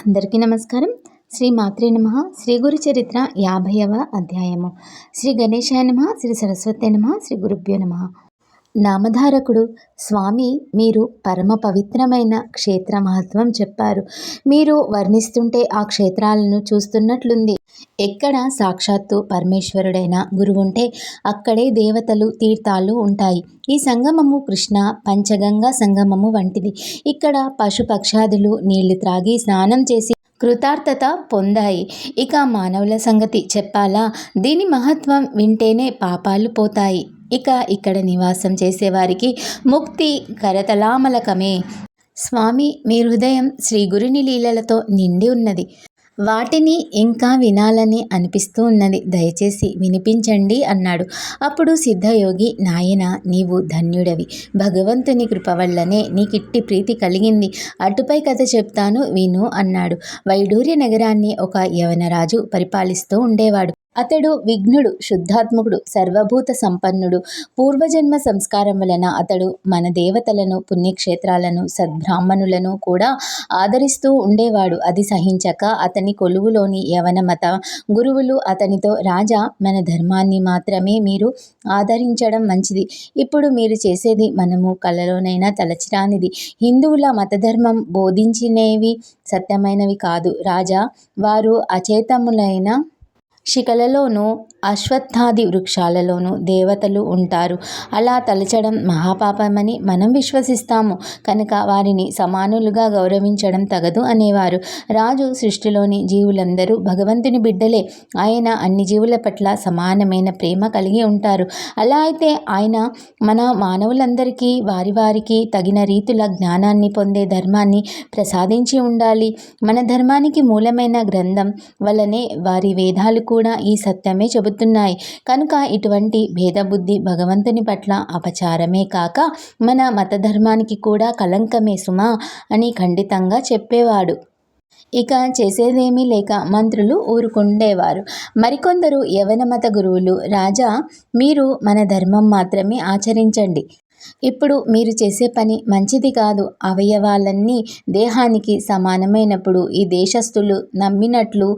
అందరికీ నమస్కారం. శ్రీ మాత్రే నమ. శ్రీ గురు చరిత్ర యాభైవ అధ్యాయము. శ్రీ గణేశాయ నమ. శ్రీ సరస్వతి నమ. శ్రీ గురుభ్యో నమ. నామధారకుడు. స్వామి మీరు పరమ పవిత్రమైన క్షేత్ర మహత్వం చెప్పారు. మీరు వర్ణిస్తుంటే ఆ క్షేత్రాలను చూస్తున్నట్లుంది. ఎక్కడ సాక్షాత్తు పరమేశ్వరుడైన గురువుంటే అక్కడే దేవతలు తీర్థాలు ఉంటాయి. ఈ సంగమము కృష్ణ పంచగంగా సంగమము వంటిది. ఇక్కడ పశుపక్షాదులు నీళ్ళు త్రాగి స్నానం చేసి కృతార్థత పొందాయి. ఇక మానవుల సంగతి చెప్పాలా? దీని మహత్వం వింటేనే పాపాలు పోతాయి. ఇక ఇక్కడ నివాసం చేసేవారికి ముక్తి కరతలామలకమే. స్వామి మీ హృదయం శ్రీ గురుని లీలలతో నిండి ఉన్నది. వాటిని ఇంకా వినాలని అనిపిస్తూ ఉన్నది. దయచేసి వినిపించండి అన్నాడు. అప్పుడు సిద్ధయోగి నాయన నీవు ధన్యుడవి. భగవంతుని కృప వల్లనే నీకిట్టి ప్రీతి కలిగింది. అటుపై కథ చెప్తాను విను అన్నాడు. వైడూర్య నగరాన్ని ఒక యవనరాజు పరిపాలిస్తూ ఉండేవాడు. అతడు విఘ్నుడు శుద్ధాత్ముడు సర్వభూత సంపన్నుడు. పూర్వజన్మ సంస్కారం వలన అతడు మన దేవతలను పుణ్యక్షేత్రాలను సద్బ్రాహ్మణులను కూడా ఆదరిస్తూ ఉండేవాడు. అది సహించక అతని కొలువులోని యవనమత గురువులు అతనితో రాజా మన ధర్మాన్ని మాత్రమే మీరు ఆదరించడం మంచిది. ఇప్పుడు మీరు చేసేది మనము కలలోనైనా తలచిరానిది. హిందువుల మతధర్మం బోధించినవి సత్యమైనవి కాదు. రాజా వారు అచేతములైన శిఖలలోనూ అశ్వత్థాది వృక్షాలలోనూ దేవతలు ఉంటారు. అలా తలచడం మహాపాపమని మనం విశ్వసిస్తాము. కనుక వారిని సమానులుగా గౌరవించడం తగదు అనేవారు. రాజు సృష్టిలోని జీవులందరూ భగవంతుని బిడ్డలే. ఆయన అన్ని జీవుల పట్ల సమానమైన ప్రేమ కలిగి ఉంటారు. అలా అయితే ఆయన మన మానవులందరికీ వారి వారికి తగిన రీతుల జ్ఞానాన్ని పొందే ధర్మాన్ని ప్రసాదించి ఉండాలి. మన ధర్మానికి మూలమైన గ్రంథం వలనే వారి వేదాలు కూడా కూడా ఈ సత్యమే చెబుతున్నాయి. కనుక ఇటువంటి భేదబుద్ధి భగవంతుని పట్ల అపచారమే కాక మన మతధర్మానికి కూడా కలంకమే సుమా అని ఖండితంగా చెప్పేవాడు. ఇక చేసేదేమీ లేక మంత్రులు ఊరుకుండేవారు. మరికొందరు యవన మత గురువులు రాజా మీరు మన ధర్మం మాత్రమే ఆచరించండి. ఇప్పుడు మీరు చేసే పని మంచిది కాదు. అవయవాలన్నీ దేహానికి సమానమైనప్పుడు ఈ దేశస్థులు నమ్మినట్లు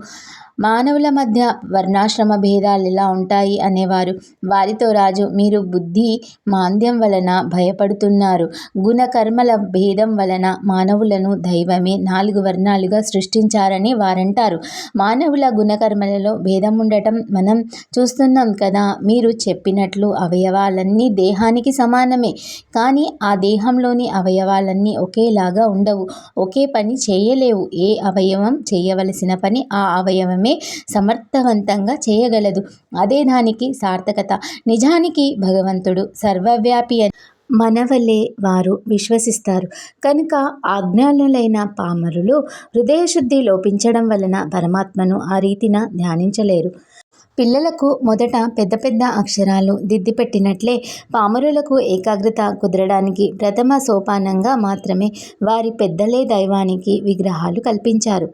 మానవుల మధ్య వర్ణాశ్రమ భేదాలు ఎలా ఉంటాయి అనేవారు. వారితో రాజు మీరు బుద్ధి మాంద్యం వలన భయపడుతున్నారు. గుణకర్మల భేదం వలన మానవులను దైవమే నాలుగు వర్ణాలుగా సృష్టించారని వారంటారు. మానవుల గుణకర్మలలో భేదం ఉండటం మనం చూస్తున్నాం కదా. మీరు చెప్పినట్లు అవయవాలన్నీ దేహానికి సమానమే. కానీ ఆ దేహంలోని అవయవాలన్నీ ఒకేలాగా ఉండవు. ఒకే పని చేయలేవు. ఏ అవయవం చేయవలసిన పని ఆ అవయవమే సమర్థవంతంగా చేయగలదు. అదే దానికి సార్థకత. నిజానికి భగవంతుడు సర్వవ్యాపి అని మనవలే వారు విశ్వసిస్తారు. కనుక ఆజ్ఞానులైన పామరులు హృదయశుద్ధి లోపించడం వలన పరమాత్మను ఆ రీతిన ధ్యానించలేరు. పిల్లలకు మొదట పెద్ద పెద్ద అక్షరాలు దిద్దిపెట్టినట్లే పామరులకు ఏకాగ్రత కుదరడానికి ప్రథమ సోపానంగా మాత్రమే వారి పెద్దలే దైవానికి విగ్రహాలు కల్పించారు.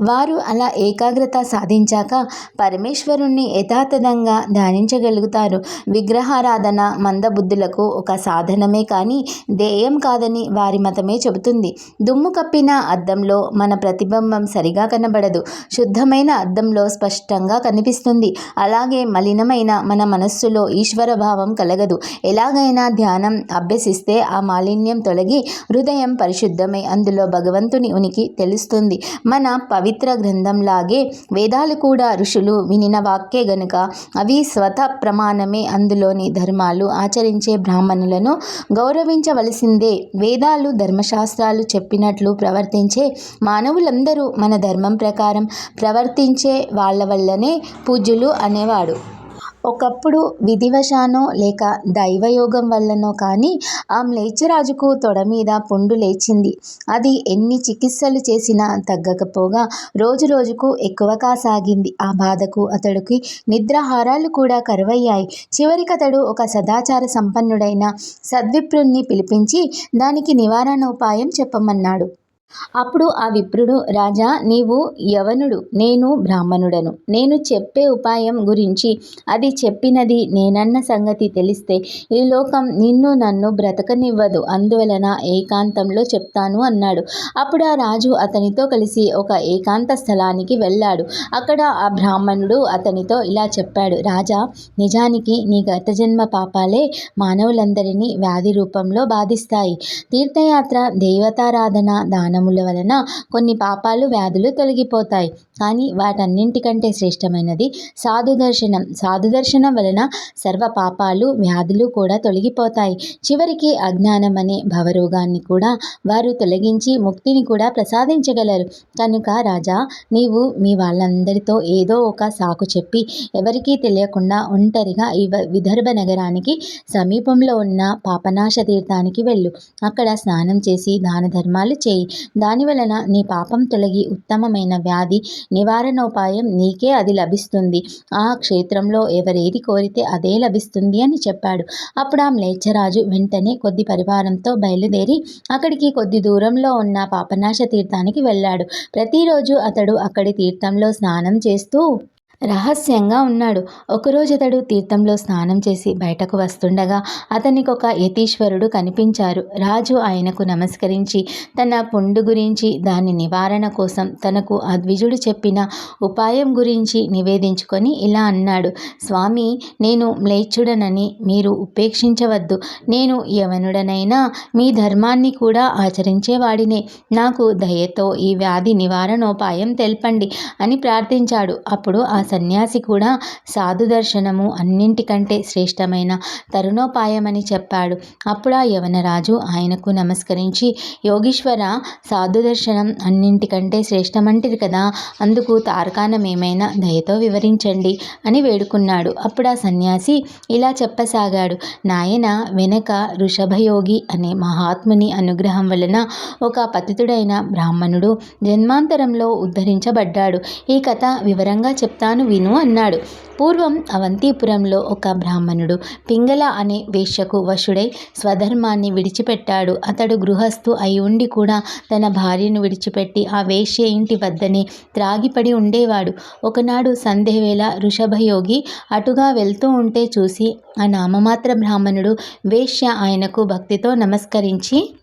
వారు అలా ఏకాగ్రత సాధించాక పరమేశ్వరుణ్ణి యథాతథంగా ధ్యానించగలుగుతారు. విగ్రహారాధన మందబుద్ధులకు ఒక సాధనమే కానీ ధ్యేయం కాదని వారి మతమే చెబుతుంది. దుమ్ము కప్పిన అద్దంలో మన ప్రతిబింబం సరిగా కనబడదు. శుద్ధమైన అద్దంలో స్పష్టంగా కనిపిస్తుంది. అలాగే మలినమైన మన మనస్సులో ఈశ్వర భావం కలగదు. ఎలాగైనా ధ్యానం అభ్యసిస్తే ఆ మాలిన్యం తొలగి హృదయం పరిశుద్ధమై. అందులో భగవంతుని ఉనికి తెలుస్తుంది. మన పవి పవిత్ర గ్రంథంలాగే వేదాలు కూడా ఋషులు వినిన వాక్యే గనుక అవి స్వత ప్రమాణమే అందులోని ధర్మాలు ఆచరించే బ్రాహ్మణులను గౌరవించవలసిందే. వేదాలు ధర్మశాస్త్రాలు చెప్పినట్లు ప్రవర్తించే మానవులందరూ మన ధర్మం ప్రకారం ప్రవర్తించే వాళ్ళ వల్లనే పూజ్యులు అనేవాడు. ఒకప్పుడు విధివశానో లేక దైవయోగం వల్లనో కానీ ఆ మ్లేచ్చరాజుకు తొడ మీద పుండు లేచింది. అది ఎన్ని చికిత్సలు చేసినా తగ్గకపోగా రోజు రోజుకు ఎక్కువ కాసాగింది. ఆ బాధకు అతడికి నిద్రాహారాలు కూడా కరువయ్యాయి. చివరికి అతడు ఒక సదాచార సంపన్నుడైన సద్విప్రుణ్ణి పిలిపించి దానికి నివారణోపాయం చెప్పమన్నాడు. అప్పుడు ఆ విప్రుడు రాజా నీవు యవనుడు నేను బ్రాహ్మణుడను. నేను చెప్పే ఉపాయం గురించి అది చెప్పినది నేనన్న సంగతి తెలిస్తే ఈ లోకం నిన్ను నన్ను బ్రతకనివ్వదు. అందువలన ఏకాంతంలో చెప్తాను అన్నాడు. అప్పుడు ఆ రాజు అతనితో కలిసి ఒక ఏకాంత స్థలానికి వెళ్ళాడు. అక్కడ ఆ బ్రాహ్మణుడు అతనితో ఇలా చెప్పాడు రాజా నిజానికి నీ గత జన్మ పాపాలే మానవులందరినీ వ్యాధి రూపంలో బాధిస్తాయి. తీర్థయాత్ర దేవతారాధన దానం దానముల వలన కొన్ని పాపాలు వ్యాధులు తొలగిపోతాయి. కానీ వాటన్నింటికంటే శ్రేష్టమైనది సాధు దర్శనం. సాధు దర్శనం వలన సర్వ పాపాలు వ్యాధులు కూడా తొలగిపోతాయి. చివరికి అజ్ఞానం అనే భవరోగాన్ని కూడా వారు తొలగించి ముక్తిని కూడా ప్రసాదించగలరు. కనుక రాజా నీవు మీ వాళ్ళందరితో ఏదో ఒక సాకు చెప్పి ఎవరికీ తెలియకుండా ఒంటరిగా ఈ వ- విదర్భ నగరానికి సమీపంలో ఉన్న పాపనాశ తీర్థానికి వెళ్ళు. అక్కడ స్నానం చేసి దాన ధర్మాలు చేయి. దాని వలన నీ పాపం తొలగి ఉత్తమమైన వ్యాధి నివారణోపాయం నీకే అది లభిస్తుంది. ఆ క్షేత్రంలో ఎవరేది కోరితే అదే లభిస్తుంది అని చెప్పాడు. అప్పుడు ఆ మ్లేచ్ఛరాజు వెంటనే కొద్ది పరివారంతో బయలుదేరి అక్కడికి కొద్ది దూరంలో ఉన్న పాపనాశ తీర్థానికి వెళ్ళాడు. ప్రతిరోజు అతడు అక్కడి తీర్థంలో స్నానం చేస్తూ రహస్యంగా ఉన్నాడు. ఒకరోజు అతడు తీర్థంలో స్నానం చేసి బయటకు వస్తుండగా అతనికి ఒక యతీశ్వరుడు కనిపించారు. రాజు ఆయనకు నమస్కరించి తన పుండు గురించి దాని నివారణ కోసం తనకు అద్విజుడు చెప్పిన ఉపాయం గురించి నివేదించుకొని ఇలా అన్నాడు. స్వామి నేను మ్లేచ్చుడనని మీరు ఉపేక్షించవద్దు. నేను యవనుడనైనా మీ ధర్మాన్ని కూడా ఆచరించేవాడినే. నాకు దయతో ఈ వ్యాధి నివారణోపాయం తెలపండి అని ప్రార్థించాడు. అప్పుడు ఆ సన్యాసి కూడా సాధు దర్శనము అన్నింటికంటే శ్రేష్టమైన తరుణోపాయమని చెప్పాడు. అప్పుడు ఆ యవనరాజు ఆయనకు నమస్కరించి యోగీశ్వర సాధు దర్శనం అన్నింటికంటే శ్రేష్టమంటిది కదా అందుకు తార్కాణం ఏమైనా దయతో వివరించండి అని వేడుకున్నాడు. అప్పుడు ఆ సన్యాసి ఇలా చెప్పసాగాడు నాయన వెనక ఋషభయోగి అనే మహాత్ముని అనుగ్రహం వలన ఒక పతితుడైన బ్రాహ్మణుడు జన్మాంతరంలో ఉద్ధరించబడ్డాడు. ఈ కథ వివరంగా చెప్తాను విను అన్నాడు. పూర్వం అవంతిపురంలో ఒక బ్రాహ్మణుడు పింగళ అనే వేశ్యకు వశుడై స్వధర్మాన్ని విడిచిపెట్టాడు. అతడు గృహస్థు అయి ఉండి కూడా తన భార్యను విడిచిపెట్టి ఆ వేష్య ఇంటి వద్దనే త్రాగిపడి ఉండేవాడు. ఒకనాడు సంధ్యవేళ ఋషభయోగి అటుగా వెళ్తూ ఉంటే చూసి ఆ నామమాత్ర బ్రాహ్మణుడు వేశ్య ఆయనకు భక్తితో నమస్కరించి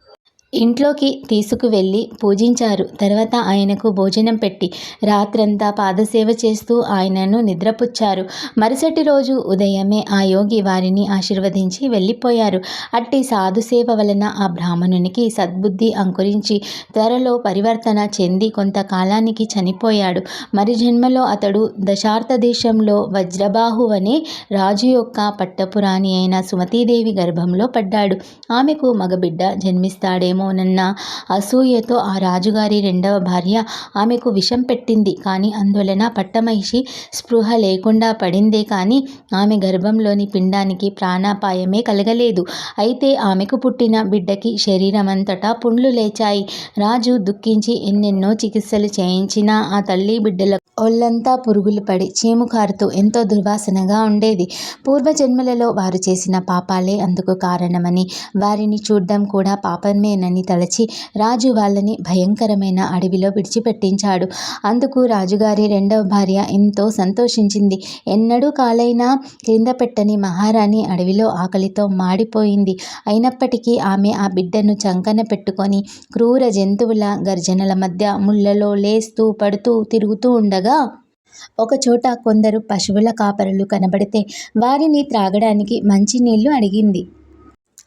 ఇంట్లోకి తీసుకువెళ్ళి పూజించారు. తర్వాత ఆయనకు భోజనం పెట్టి రాత్రంతా పాదసేవ చేస్తూ ఆయనను నిద్రపుచ్చారు. మరుసటి రోజు ఉదయమే ఆ యోగి వారిని ఆశీర్వదించి వెళ్ళిపోయారు. అట్టి సాధుసేవ వలన ఆ బ్రాహ్మణునికి సద్బుద్ధి అంకురించి త్వరలో పరివర్తన చెంది కొంతకాలానికి చనిపోయాడు. మరి జన్మలో అతడు దశార్థ దేశంలో వజ్రబాహు అనే రాజు యొక్క పట్టపురాణి అయిన సుమతీదేవి గర్భంలో పడ్డాడు. ఆమెకు మగబిడ్డ జన్మిస్తాడేమో జన్మిస్తాడేమోనన్న అసూయతో ఆ రాజుగారి రెండవ భార్య ఆమెకు విషం పెట్టింది. కానీ అందువలన పట్టమహిషి స్పృహ లేకుండా పడిందే కానీ ఆమె గర్భంలోని పిండానికి ప్రాణాపాయమే కలగలేదు. అయితే ఆమెకు పుట్టిన బిడ్డకి శరీరమంతటా పుండ్లు లేచాయి. రాజు దుఃఖించి ఎన్నెన్నో చికిత్సలు చేయించినా ఆ తల్లి బిడ్డల ఒళ్ళంతా పురుగులు పడి చీము కారుతూ ఎంతో దుర్వాసనగా ఉండేది. పూర్వజన్మలలో వారు చేసిన పాపాలే అందుకు కారణమని వారిని చూడ్డం కూడా పాపమేనని తలచి రాజు వాళ్ళని భయంకరమైన అడవిలో విడిచిపెట్టించాడు. అందుకు రాజుగారి రెండవ భార్య ఎంతో సంతోషించింది. ఎన్నడూ కాలైనా క్రింద పెట్టని మహారాణి అడవిలో ఆకలితో మాడిపోయింది. అయినప్పటికీ ఆమె ఆ బిడ్డను చంకన పెట్టుకొని క్రూర జంతువుల గర్జనల మధ్య ముళ్ళలో లేస్తూ పడుతూ తిరుగుతూ ఉండగా ఒకచోట కొందరు పశువుల కాపరులు కనబడితే వారిని త్రాగడానికి మంచినీళ్ళు అడిగింది.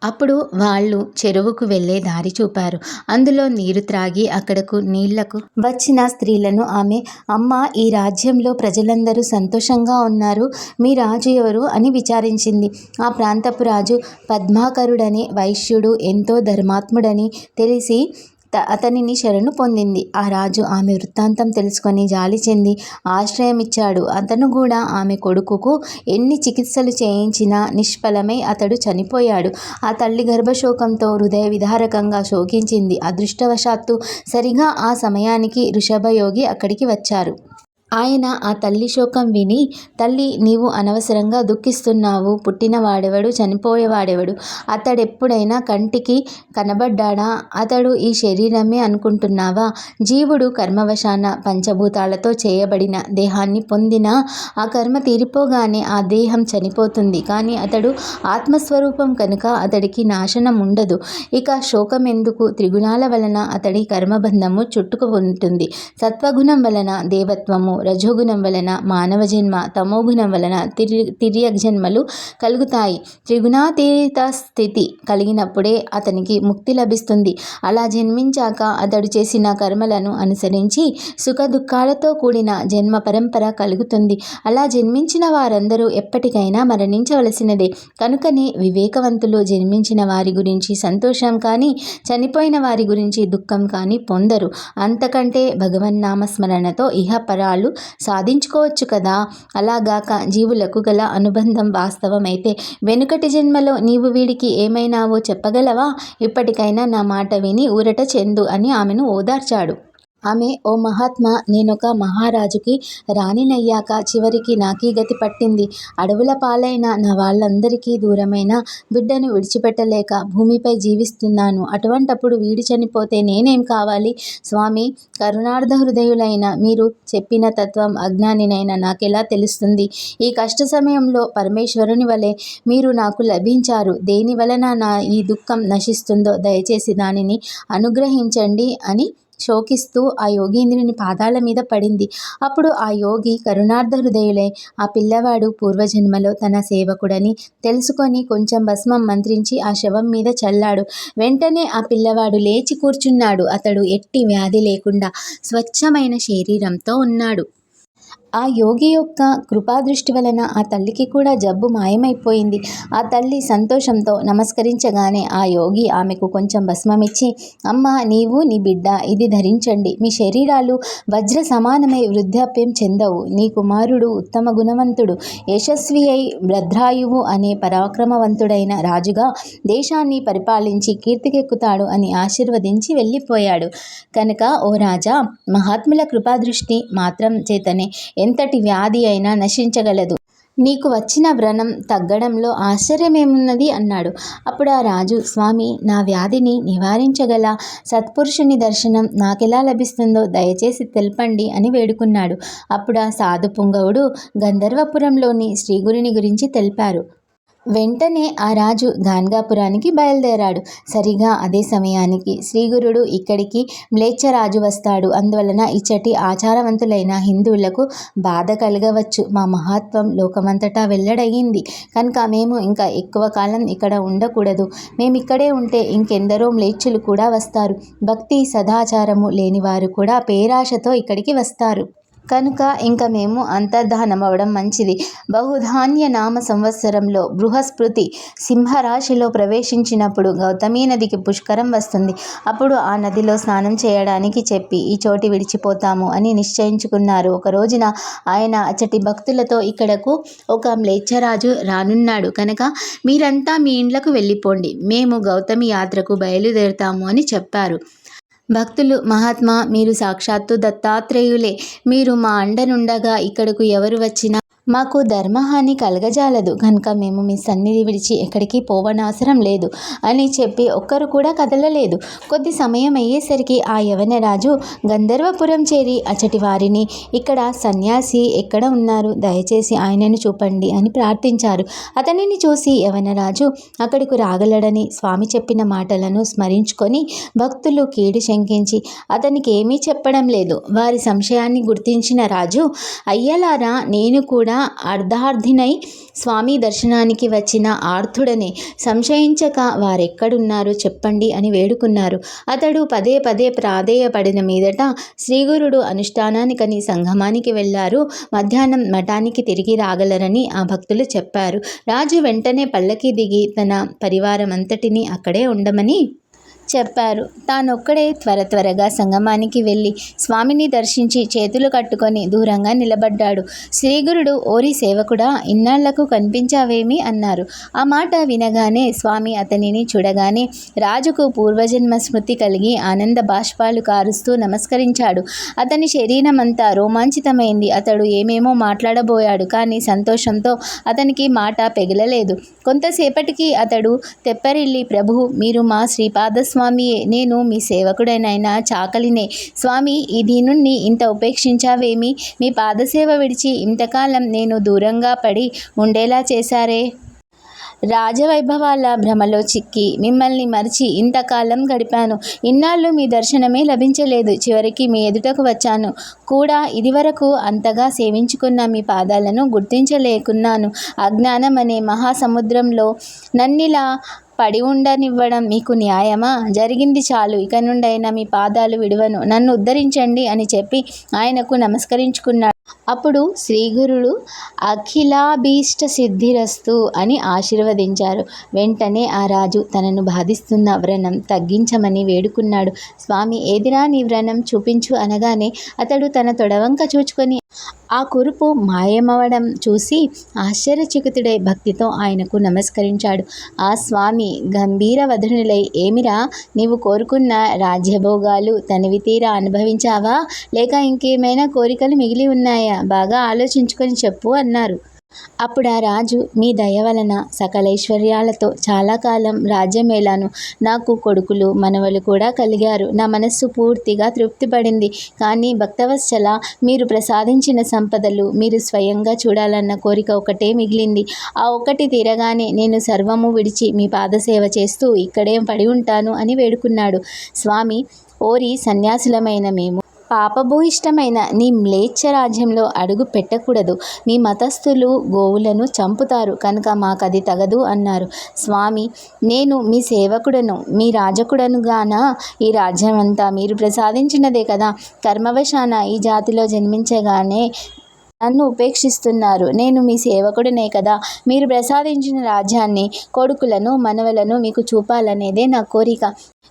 అప్పుడు వాళ్ళు చెరువుకు వెళ్ళే దారి చూపారు. అందులో నీరు త్రాగి అక్కడకు నీళ్ళకు వచ్చిన స్త్రీలను ఆమె అమ్మ ఈ రాజ్యంలో ప్రజలందరూ సంతోషంగా ఉన్నారు. మీ రాజు ఎవరు? అని విచారించింది. ఆ ప్రాంతపు రాజు పద్మాకరుడనే వైశ్యుడు ఎంతో ధర్మాత్ముడని తెలిసి అతనిని శరణు పొందింది. ఆ రాజు ఆమె వృత్తాంతం తెలుసుకొని జాలి చెంది ఆశ్రయం ఇచ్చాడు అతను కూడా ఆమె కొడుకుకు ఎన్ని చికిత్సలు చేయించినా నిష్ఫలమై అతడు చనిపోయాడు. ఆ తల్లి గర్భశోకంతో హృదయ విధారకంగా శోకించింది. అదృష్టవశాత్తు సరిగా ఆ సమయానికి ఋషభయోగి అక్కడికి వచ్చారు. ఆయన ఆ తల్లి శోకం విని తల్లి నీవు అనవసరంగా దుఃఖిస్తున్నావు. పుట్టినవాడెవడు? చనిపోయేవాడెవడు? అతడెప్పుడైనా కంటికి కనబడ్డాడా? అతడు ఈ శరీరమే అనుకుంటున్నావా? జీవుడు కర్మవశాన పంచభూతాలతో చేయబడిన దేహాన్ని పొందిన ఆ కర్మ తీరిపోగానే ఆ దేహం చనిపోతుంది. కానీ అతడు ఆత్మస్వరూపం కనుక అతడికి నాశనం ఉండదు. ఇక శోకం ఎందుకు త్రిగుణాల వలన అతడి కర్మబంధము చుట్టుకు ఉంటుంది. సత్వగుణం వలన దేవత్వము రజోగుణం వలన మానవ జన్మ తమోగుణం వలన తిరి తిర్యక్ జన్మలు కలుగుతాయి. త్రిగుణాతీత స్థితి కలిగినప్పుడే అతనికి ముక్తి లభిస్తుంది. అలా జన్మించాక అతడు చేసిన కర్మలను అనుసరించి సుఖ దుఃఖాలతో కూడిన జన్మ పరంపర కలుగుతుంది. అలా జన్మించిన వారందరూ ఎప్పటికైనా మరణించవలసినదే. కనుకనే వివేకవంతులు జన్మించిన వారి గురించి సంతోషం కానీ చనిపోయిన వారి గురించి దుఃఖం కానీ పొందరు. అంతకంటే భగవన్నామస్మరణతో ఇహపరాలు సాధించుకోవచ్చు కదా? అలాగాక జీవులకు గల అనుబంధం వాస్తవమైతే వెనుకటి జన్మలో నీవు వీడికి ఏమైనావో చెప్పగలవా? ఇప్పటికైనా నా మాట విని ఊరట చెందు అని ఆమెను ఓదార్చాడు. ఆమె ఓ మహాత్మా నేనొక మహారాజుకి రాణినయ్యాక చివరికి నాకీ గతి పట్టింది. అడవుల పాలైన నా వాళ్ళందరికీ దూరమైన బిడ్డను విడిచిపెట్టలేక భూమిపై జీవిస్తున్నాను. అటువంటప్పుడు వీడి చనిపోతే నేనేం కావాలి? స్వామి కరుణార్థ హృదయులైన మీరు చెప్పిన తత్వం అజ్ఞానినైనా నాకెలా తెలుస్తుంది? ఈ కష్ట సమయంలో పరమేశ్వరుని వలె మీరు నాకు లభించారు. దేని వలన నా ఈ దుఃఖం నశిస్తుందో దయచేసి దానిని అనుగ్రహించండి అని శోకిస్తూ ఆ యోగీంద్రుని పాదాల మీద పడింది. అప్పుడు ఆ యోగి కరుణార్థ హృదయులై ఆ పిల్లవాడు పూర్వజన్మలో తన సేవకుడని తెలుసుకొని కొంచెం భస్మం మంత్రించి ఆ శవం మీద చల్లాడు. వెంటనే ఆ పిల్లవాడు లేచి కూర్చున్నాడు. అతడు ఎట్టి వ్యాధి లేకుండా స్వచ్ఛమైన శరీరంతో ఉన్నాడు. ఆ యోగి యొక్క కృపాదృష్టి వలన ఆ తల్లికి కూడా జబ్బు మాయమైపోయింది. ఆ తల్లి సంతోషంతో నమస్కరించగానే ఆ యోగి ఆమెకు కొంచెం భస్మమిచ్చి అమ్మ నీవు నీ బిడ్డ ఇది ధరించండి. మీ శరీరాలు వజ్ర సమానమై వృద్ధాప్యం చెందవు. నీ కుమారుడు ఉత్తమ గుణవంతుడు. యశస్వి అయి భద్రాయువు అనే పరాక్రమవంతుడైన రాజుగా దేశాన్ని పరిపాలించి కీర్తికెక్కుతాడు అని ఆశీర్వదించి వెళ్ళిపోయాడు. కనుక ఓ రాజా మహాత్ముల కృపాదృష్టి మాత్రం చేతనే ఎంతటి వ్యాధి అయినా నశించగలదు. నీకు వచ్చిన వ్రణం తగ్గడంలో ఆశ్చర్యమేమున్నది? అన్నాడు. అప్పుడు ఆ రాజు స్వామి నా వ్యాధిని నివారించగల సత్పురుషుని దర్శనం నాకెలా లభిస్తుందో దయచేసి తెలపండి అని వేడుకున్నాడు. అప్పుడు ఆ సాధు పుంగవుడు గంధర్వపురంలోని శ్రీగురిని గురించి తెలిపారు. వెంటనే ఆ రాజు గాన్గాపురానికి బయలుదేరాడు. సరిగా అదే సమయానికి శ్రీగురుడు ఇక్కడికి మ్లేచ్ఛరాజు వస్తాడు. అందువలన ఇచ్చటి ఆచారవంతులైన హిందువులకు బాధ కలగవచ్చు. మా మహత్వం లోకమంతటా వెల్లడయ్యింది. కనుక మేము ఇంకా ఎక్కువ కాలం ఇక్కడ ఉండకూడదు. మేము ఇక్కడే ఉంటే ఇంకెందరో మ్లేచ్చులు కూడా వస్తారు. భక్తి సదాచారము లేని వారు కూడా పేరాశతో ఇక్కడికి వస్తారు. కనుక ఇంక మేము అంతర్ధానం అవ్వడం మంచిది. బహుధాన్య నామ సంవత్సరంలో బృహస్పృతి సింహరాశిలో ప్రవేశించినప్పుడు గౌతమీ నదికి పుష్కరం వస్తుంది. అప్పుడు ఆ నదిలో స్నానం చేయడానికి చెప్పి ఈ చోటి విడిచిపోతాము అని నిశ్చయించుకున్నారు. ఒక రోజున ఆయన అచ్చటి భక్తులతో ఇక్కడకు ఒక మ్లేచ్ఛరాజు రానున్నాడు. కనుక మీరంతా మీ ఇండ్లకు వెళ్ళిపోండి. మేము గౌతమి యాత్రకు బయలుదేరుతాము అని చెప్పారు. భక్తులు మహాత్మా మీరు సాక్షాత్తు దత్తాత్రేయులే. మీరు మా అండనుండగా ఇక్కడకు ఎవరు వచ్చినా మాకు ధర్మహాని కలగజాలదు. కనుక మేము మీ సన్నిధి విడిచి ఎక్కడికి పోవనవసరం లేదు అని చెప్పి ఒక్కరు కూడా కదలలేదు. కొద్ది సమయం అయ్యేసరికి ఆ యవనరాజు గంధర్వపురం చేరి అచటి వారిని ఇక్కడ సన్యాసి ఎక్కడ ఉన్నారు? దయచేసి ఆయనను చూపండి అని ప్రార్థించారు. అతనిని చూసి యవనరాజు అక్కడికి రాగలడని స్వామి చెప్పిన మాటలను స్మరించుకొని భక్తులు కీడు శంకించి అతనికి ఏమీ చెప్పడం లేదు. వారి సంశయాన్ని గుర్తించిన రాజు అయ్యలారా నేను కూడా అర్ధార్థినై స్వామి దర్శనానికి వచ్చిన ఆర్థుడని సంశయించక వారెక్కడున్నారో చెప్పండి అని వేడుకున్నారు. అతడు పదే పదే ప్రాధేయపడిన మీదట శ్రీగురుడు అనుష్ఠానానికని సంగమానికి వెళ్ళారు. మధ్యాహ్నం మఠానికి తిరిగి రాగలరని ఆ భక్తులు చెప్పారు. రాజు వెంటనే పల్లకి దిగి తన పరివారం అంతటినీ అక్కడే ఉండమని చెప్పారు. తానొక్కడే త్వర త్వరగా సంగమానికి వెళ్ళి స్వామిని దర్శించి చేతులు కట్టుకొని దూరంగా నిలబడ్డాడు. శ్రీగురుడు ఓరి సేవకుడా ఇన్నాళ్ళకు కనిపించావేమి? అన్నారు. ఆ మాట వినగానే స్వామి అతనిని చూడగానే రాజుకు పూర్వజన్మ స్మృతి కలిగి ఆనంద బాష్పాలు కారుస్తూ నమస్కరించాడు. అతని శరీరమంతా రోమాంచితమైంది. అతడు ఏమేమో మాట్లాడబోయాడు కానీ సంతోషంతో అతనికి మాట పెగలలేదు. కొంతసేపటికి అతడు తెప్పరిల్లి ప్రభు మీరు మా స్వామియే నేను మీ సేవకుడనైన చాకలినే. స్వామి ఈ దీనుణ్ణి ఇంత ఉపేక్షించావేమి? మీ పాదసేవ విడిచి ఇంతకాలం నేను దూరంగా పడి ఉండేలా చేశారే? రాజవైభవాల భ్రమలో చిక్కి మిమ్మల్ని మరిచి ఇంతకాలం గడిపాను. ఇన్నాళ్ళు మీ దర్శనమే లభించలేదు. చివరికి మీ ఎదుటకు వచ్చాను. కూడా ఇదివరకు అంతగా సేవించుకున్న మీ పాదాలను గుర్తించలేకున్నాను. అజ్ఞానం అనే మహాసముద్రంలో నన్నిలా పడి ఉండనివ్వడం మీకు న్యాయమా? జరిగింది చాలు ఇక నుండైనా మీ పాదాలు విడువను. నన్ను ఉద్ధరించండి అని చెప్పి ఆయనకు నమస్కరించుకున్నాడు. అప్పుడు శ్రీగురుడు అఖిలాభీష్ట సిద్ధిరస్తు అని ఆశీర్వదించారు. వెంటనే ఆ రాజు తనను బాధిస్తున్న వ్రణం తగ్గించమని వేడుకున్నాడు. స్వామి ఏదిరా నీ వ్రణం చూపించు అనగానే అతడు తన తొడవంక చూచుకొని ఆ కురుపు మాయమవడం చూసి ఆశ్చర్యచకితుడై భక్తితో ఆయనకు నమస్కరించాడు. ఆ స్వామి గంభీర వధునులై ఏమిరా నీవు కోరుకున్న రాజ్యభోగాలు తనివి తీరా అనుభవించావా? లేక ఇంకేమైనా కోరికలు మిగిలి ఉన్నాయి? బాగా ఆలోచించుకొని చెప్పు అన్నారు. అప్పుడు ఆ రాజు మీ దయ వలన సకలైశ్వర్యాలతో చాలా కాలం రాజ్యమేలాను. నాకు కొడుకులు మనవలు కూడా కలిగారు. నా మనస్సు పూర్తిగా తృప్తిపడింది. కానీ భక్తవత్సల మీరు ప్రసాదించిన సంపదలు మీరు స్వయంగా చూడాలన్న కోరిక ఒకటే మిగిలింది. ఆ ఒకటి తీరగానే నేను సర్వము విడిచి మీ పాదసేవ చేస్తూ ఇక్కడే పడి ఉంటాను అని వేడుకున్నాడు. స్వామి ఓరి సన్యాసులమైన మేము పాపభూయిష్టమైన నీ మ్లేచ్ఛ రాజ్యంలో అడుగు పెట్టకూడదు. మీ మతస్థులు గోవులను చంపుతారు. కనుక మాకది తగదు అన్నారు. స్వామి నేను మీ సేవకుడను మీ రాజకుడనుగాన? ఈ రాజ్యం అంతా మీరు ప్రసాదించినదే కదా. కర్మవశాన ఈ జాతిలో జన్మించగానే నన్ను ఉపేక్షిస్తున్నారు. నేను మీ సేవకుడినే కదా. మీరు ప్రసాదించిన రాజ్యాన్ని కొడుకులను మనవలను మీకు చూపాలనేదే నా కోరిక.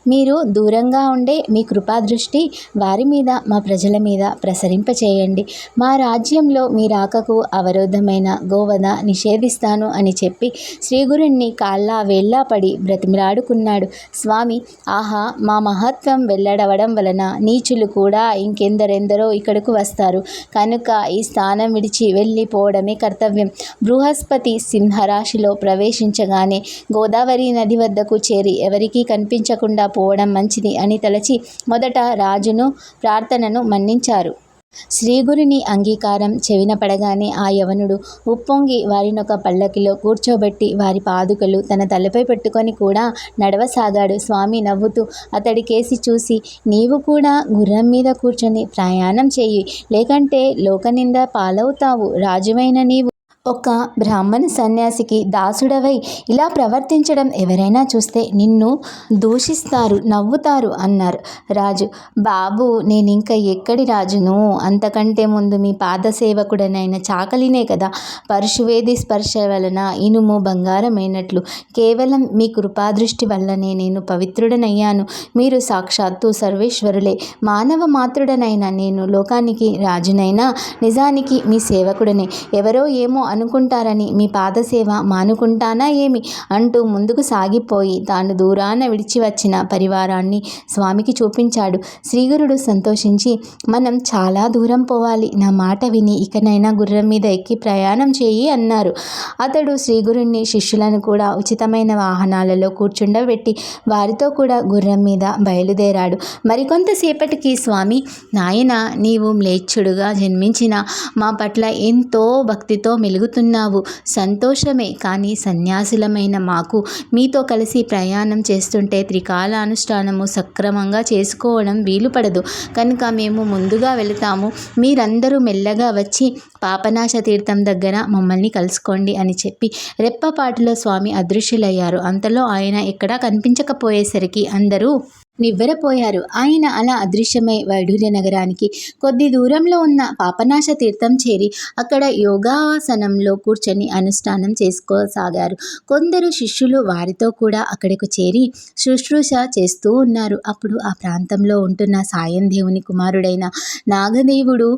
మీరు దూరంగా ఉండే మీ కృపాదృష్టి వారి మీద మా ప్రజల మీద ప్రసరింపచేయండి. మా రాజ్యంలో మీ రాకకు అవరోధమైన గోవధ నిషేధిస్తాను అని చెప్పి శ్రీగురుణ్ణి కాళ్ళ వేళ్ళా పడి బ్రతిమిలాడుకున్నాడు. స్వామి ఆహా మా మహత్వం వెల్లడవడం వలన నీచులు కూడా ఇంకెందరెందరో ఇక్కడకు వస్తారు. కనుక ఈ స్థానం విడిచి వెళ్ళిపోవడమే కర్తవ్యం. బృహస్పతి సింహరాశిలో ప్రవేశించగానే గోదావరి నది వద్దకు చేరి ఎవరికీ కనిపించకుండా పోవడం మంచిది అని తలచి మొదట రాజును ప్రార్థనను మన్నించారు. శ్రీగురిని అంగీకారం చెవిన పడగానే ఆ యవనుడు ఉప్పొంగి వారినొక పల్లకిలో కూర్చోబెట్టి వారి పాదుకలు తన తలపై పెట్టుకొని కూడా నడవసాగాడు. స్వామి నవ్వుతూ అతడికేసి చూసి నీవు కూడా గుర్రం మీద కూర్చొని ప్రయాణం చెయ్యి. లేకంటే లోకనింద పాలవుతావు. రాజువైన నీవు ఒక బ్రాహ్మణ సన్యాసికి దాసుడవై ఇలా ప్రవర్తించడం ఎవరైనా చూస్తే నిన్ను దూషిస్తారు నవ్వుతారు అన్నారు. రాజు బాబు నేను ఇంకా ఎక్కడి రాజును? అంతకంటే ముందు మీ పాదసేవకుడనైన చాకలినే కదా. పరశువేది స్పర్శ వలన ఇనుము బంగారమైనట్లు. కేవలం మీ కృపాదృష్టి వల్లనే నేను పవిత్రుడనయ్యాను. మీరు సాక్షాత్తు సర్వేశ్వరులే. మానవ మాతృడనైనా నేను లోకానికి రాజునైనా నిజానికి మీ సేవకుడనే. ఎవరో ఏమో అనుకుంటారని మీ పాదసేవ మానుకుంటానా ఏమి? అంటూ ముందుకు సాగిపోయి తాను దూరాన విడిచి వచ్చిన పరివారాన్ని స్వామికి చూపించాడు. శ్రీగురుడు సంతోషించి మనం చాలా దూరం పోవాలి. నా మాట విని ఇకనైనా గుర్రం మీద ఎక్కి ప్రయాణం చేయి అన్నారు. అతడు శ్రీగురుణ్ణి శిష్యులను కూడా ఉచితమైన వాహనాలలో కూర్చుండబెట్టి వారితో కూడా గుర్రం మీద బయలుదేరాడు. మరికొంతసేపటికి స్వామి నాయన నీవు మ్లేచ్చుడుగా జన్మించిన మా పట్ల ఎంతో భక్తితో వెలుగుతున్నావు సంతోషమే కానీ సన్యాసులమైన మాకు. మీతో కలిసి ప్రయాణం చేస్తుంటే త్రికాలానుష్ఠానము సక్రమంగా చేసుకోవడం వీలు పడదు కనుక మేము ముందుగా వెళతాము. మీరందరూ మెల్లగా వచ్చి పాపనాశ తీర్థం దగ్గర మమ్మల్ని కలుసుకోండి అని చెప్పి రెప్పపాటులో స్వామి అదృశ్యులయ్యారు. అంతలో ఆయన ఎక్కడా కనిపించకపోయేసరికి అందరూ నివ్వెరపోయారు. ఆయన అలా అదృశ్యమై వైఢూర్య నగరానికి కొద్ది దూరంలో ఉన్న పాపనాశ తీర్థం చేరి అక్కడ యోగాసనంలో కూర్చొని అనుష్ఠానం చేసుకోసాగారు. కొందరు శిష్యులు వారితో కూడా అక్కడకు చేరి శుశ్రూష చేస్తూ ఉన్నారు. అప్పుడు ఆ ప్రాంతంలో ఉంటున్న సాయం దేవుని కుమారుడైన నాగదేవుడు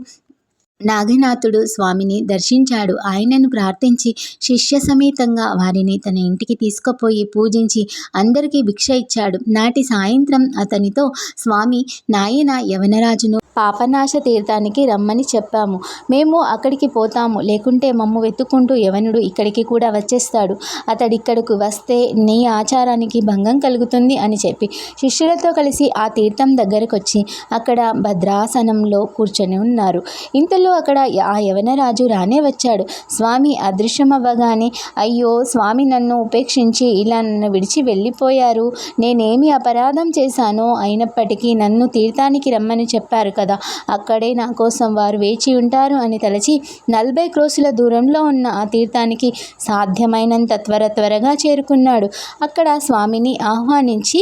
నాగనాథుడు స్వామిని దర్శించాడు. ఆయనను ప్రార్థించి శిష్య సమేతంగా వారిని తన ఇంటికి తీసుకుపోయి పూజించి అందరికీ భిక్ష ఇచ్చాడు. నాటి సాయంత్రం అతనితో స్వామి నాయన యవనరాజును పాపనాశ తీర్థానికి రమ్మని చెప్పాము. మేము అక్కడికి పోతాము. లేకుంటే మమ్ము వెతుక్కుంటూ యవనుడు ఇక్కడికి కూడా వచ్చేస్తాడు. అతడిక్కడకు వస్తే నీ ఆచారానికి భంగం కలుగుతుంది అని చెప్పి శిష్యులతో కలిసి ఆ తీర్థం దగ్గరకు వచ్చి అక్కడ భద్రాసనంలో కూర్చొని ఉన్నారు. ఇంతలో అక్కడ ఆ యవనరాజు రానే వచ్చాడు. స్వామి అదృశ్యమవ్వగానే అయ్యో స్వామి నన్ను ఉపేక్షించి ఇలా నన్ను విడిచి వెళ్ళిపోయారు. నేనేమి అపరాధం చేశానో? అయినప్పటికీ నన్ను తీర్థానికి రమ్మని చెప్పారు కదా. అక్కడే నా కోసం వారు వేచి ఉంటారు అని తలచి నలభై క్రోసుల దూరంలో ఉన్న ఆ తీర్థానికి సాధ్యమైనంత త్వర త్వరగా చేరుకున్నాడు. అక్కడ స్వామిని ఆహ్వానించి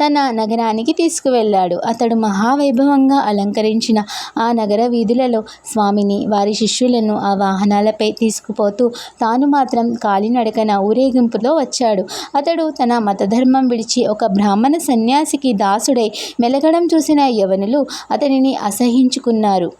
తన నగరానికి తీసుకువెళ్ళాడు. అతడు మహావైభవంగా అలంకరించిన ఆ నగర వీధులలో స్వామిని వారి శిష్యులను ఆ వాహనాలపై తీసుకుపోతూ తాను మాత్రం కాలినడకన ఊరేగింపులో వచ్చాడు. అతడు తన మతధర్మం విడిచి ఒక బ్రాహ్మణ సన్యాసికి దాసుడై మెలగడం చూసిన యవనులు అతనిని అసహించుకున్నారు.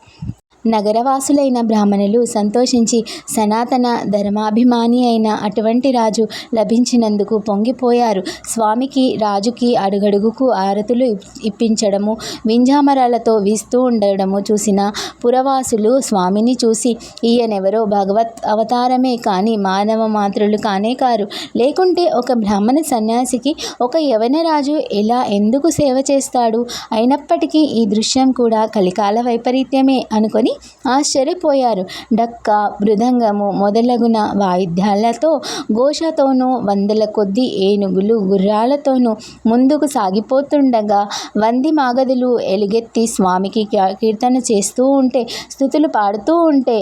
నగరవాసులైన బ్రాహ్మణులు సంతోషించి సనాతన ధర్మాభిమాని అయిన అటువంటి రాజు లభించినందుకు పొంగిపోయారు. స్వామికి రాజుకి అడుగడుగుకు ఆరతులు ఇప్పించడము వింజామరాలతో వీస్తూ ఉండడము చూసిన పురవాసులు స్వామిని చూసి ఈయనెవరో భగవత్ అవతారమే కానీ మానవ మాతృలు కానే కారు. లేకుంటే ఒక బ్రాహ్మణ సన్యాసికి ఒక యవనరాజు ఎలా ఎందుకు సేవ చేస్తాడు? అయినప్పటికీ ఈ దృశ్యం కూడా కలికాల వైపరీత్యమే అనుకొని ఆశ్చర్యపోయారు. డక్క మృదంగము మొదలగున వాయిద్యాలతో ఘోషతోనూ వందల కొద్ది ఏనుగులు గుర్రాలతోనూ ముందుకు సాగిపోతుండగా వంది మాగదులు ఎలుగెత్తి స్వామికి కీర్తన చేస్తూ ఉంటే స్థుతులు పాడుతూ ఉంటే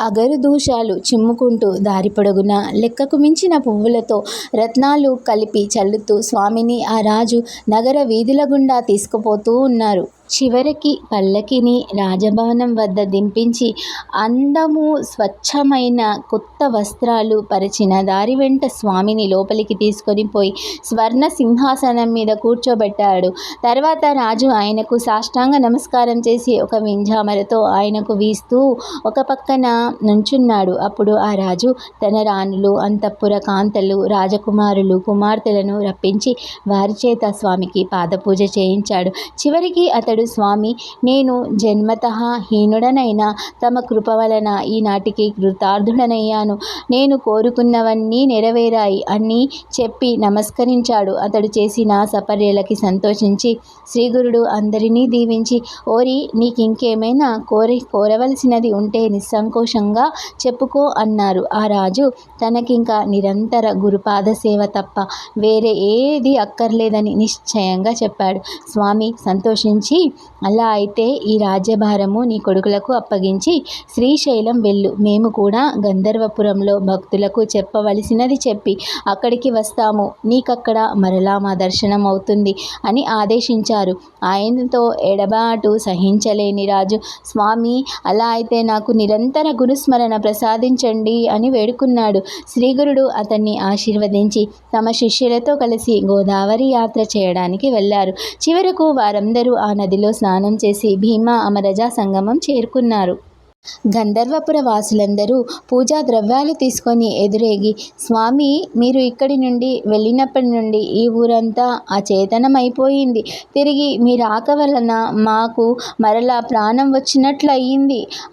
అగరు దూషాలు చిమ్ముకుంటూ దారి పొడుగున లెక్కకు మించిన పువ్వులతో రత్నాలు కలిపి చల్లుతూ స్వామిని ఆ రాజు నగర వీధుల గుండా తీసుకుపోతూ ఉన్నారు. చివరికి పల్లకిని రాజభవనం వద్ద దింపించి అందము స్వచ్ఛమైన కొత్త వస్త్రాలు పరిచిన దారి వెంట స్వామిని లోపలికి తీసుకొని పోయి స్వర్ణ సింహాసనం మీద కూర్చోబెట్టాడు. తర్వాత రాజు ఆయనకు సాష్టాంగ నమస్కారం చేసి ఒక వింజామరతో ఆయనకు వీస్తూ ఒక పక్కన నుంచున్నాడు. అప్పుడు ఆ రాజు తన రాణులు అంతఃపుర కాంతలు రాజకుమారులు కుమార్తెలను రప్పించి వారి చేత స్వామికి పాదపూజ చేయించాడు. చివరికి అతడు అన్నాడు స్వామి నేను జన్మత హీనుడనైనా తమ కృప వలన ఈనాటికి కృతార్థుడనయ్యాను. నేను కోరుకున్నవన్నీ నెరవేరాయి అని చెప్పి నమస్కరించాడు. అతడు చేసిన సపర్యలకి సంతోషించి శ్రీగురుడు అందరినీ దీవించి ఓరి నీకింకేమైనా కోరి కోరవలసినది ఉంటే నిస్సంకోచంగా చెప్పుకో అన్నారు. ఆ రాజు తనకింకా నిరంతర గురుపాద సేవ తప్ప వేరే ఏది అక్కర్లేదని నిశ్చయంగా చెప్పాడు. స్వామి సంతోషించి అలా అయితే ఈ రాజ్యభారము నీ కొడుకులకు అప్పగించి శ్రీశైలం వెళ్ళు. మేము కూడా గంధర్వపురంలో భక్తులకు చెప్పవలసినది చెప్పి అక్కడికి వస్తాము. నీకక్కడ మరలా మా దర్శనం అవుతుంది అని ఆదేశించారు. ఆయనతో ఎడబాటు సహించలేని రాజు స్వామి అలా అయితే నాకు నిరంతర గురుస్మరణ ప్రసాదించండి అని వేడుకున్నాడు. శ్రీగురుడు అతన్ని ఆశీర్వదించి తమ శిష్యులతో కలిసి గోదావరి యాత్ర చేయడానికి వెళ్ళారు. చివరకు వారందరూ ఆ నదిలో స్నానం చేసి భీమా అమరజ సంగమం చేరుకున్నారు. గంధర్వపుర వాసులందరూ పూజా ద్రవ్యాలు తీసుకొని ఎదురేగి స్వామి మీరు ఇక్కడి నుండి వెళ్ళినప్పటి నుండి ఈ ఊరంతా అచేతనమైపోయింది. తిరిగి మీ రాక వలన మాకు మరలా ప్రాణం వచ్చినట్లు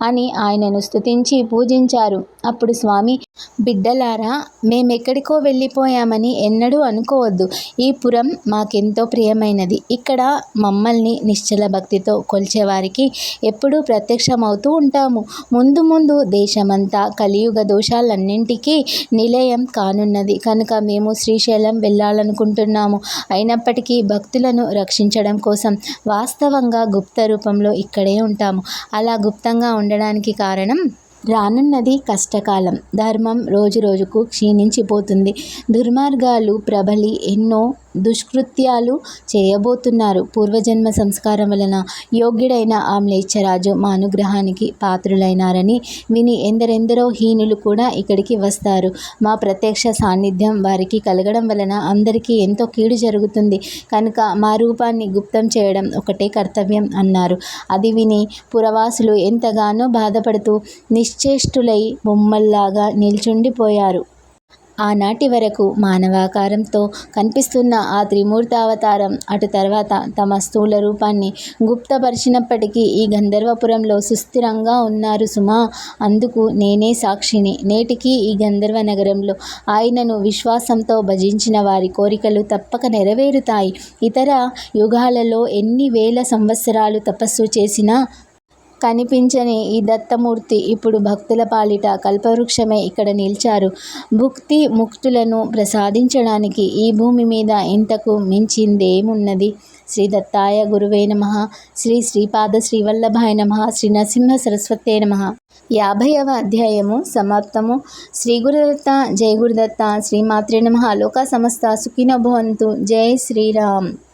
అని ఆయనను స్తుతించి పూజించారు. అప్పుడు స్వామి బిడ్డలారా మేమెక్కడికో వెళ్ళిపోయామని ఎన్నడూ అనుకోవద్దు. ఈ పురం మాకెంతో ప్రియమైనది. ఇక్కడ మమ్మల్ని నిశ్చల భక్తితో కొలిచేవారికి ఎప్పుడూ ప్రత్యక్షమవుతూ ఉంటాము. ముందు ముందు దేశమంతా కలియుగ దోషాలన్నింటికీ నిలయం కానున్నది. కనుక మేము శ్రీశైలం వెళ్ళాలనుకుంటున్నాము. అయినప్పటికీ భక్తులను రక్షించడం కోసం వాస్తవంగా గుప్త రూపంలో ఇక్కడే ఉంటాము. అలా గుప్తంగా ఉండడానికి కారణం రానున్నది కష్టకాలం. ధర్మం రోజు రోజుకు క్షీణించిపోతుంది. దుర్మార్గాలు ప్రబలి ఎన్నో దుష్కృత్యాలు చేయబోతున్నారు. పూర్వజన్మ సంస్కారం వలన యోగ్యుడైన ఆ మ్లేచ్ఛరాజు మా అనుగ్రహానికి పాత్రులైనారని విని ఎందరెందరో హీనులు కూడా ఇక్కడికి వస్తారు. మా ప్రత్యక్ష సాన్నిధ్యం వారికి కలగడం వలన అందరికీ ఎంతో కీడు జరుగుతుంది. కనుక మా రూపాన్ని గుప్తం చేయడం ఒకటే కర్తవ్యం అన్నారు. అది విని పురవాసులు ఎంతగానో బాధపడుతూ నిశ్చేష్టులై బొమ్మల్లాగా నిల్చుండిపోయారు. ఆనాటి వరకు మానవాకారంతో కనిపిస్తున్న ఆ త్రిమూర్తావతారం అటు తర్వాత తమ స్థూల రూపాన్ని గుప్తపరిచినప్పటికీ ఈ గంధర్వపురంలో సుస్థిరంగా ఉన్నారు సుమా. అందుకు నేనే సాక్షిని. నేటికి ఈ గంధర్వ నగరంలో ఆయనను విశ్వాసంతో భజించిన వారి కోరికలు తప్పక నెరవేరుతాయి. ఇతర యుగాలలో ఎన్ని వేల సంవత్సరాలు తపస్సు చేసినా కనిపించని ఈ దత్తమూర్తి ఇప్పుడు భక్తుల పాలిట కల్పవృక్షమై ఇక్కడ నిలిచారు. భుక్తి ముక్తులను ప్రసాదించడానికి ఈ భూమి మీద ఇంతకు మించిందేమున్నది? శ్రీ దత్తాయ గురువే నమ. శ్రీ శ్రీపాద శ్రీవల్లభాయ నమ. శ్రీ నరసింహ సరస్వతే నమ. యాభైవ అధ్యాయము సమాప్తము. శ్రీ గురుదత్త జయ గురుదత్త శ్రీమాత్రే నమ. లోక సమస్త సుఖినభవంతు జై శ్రీరామ్.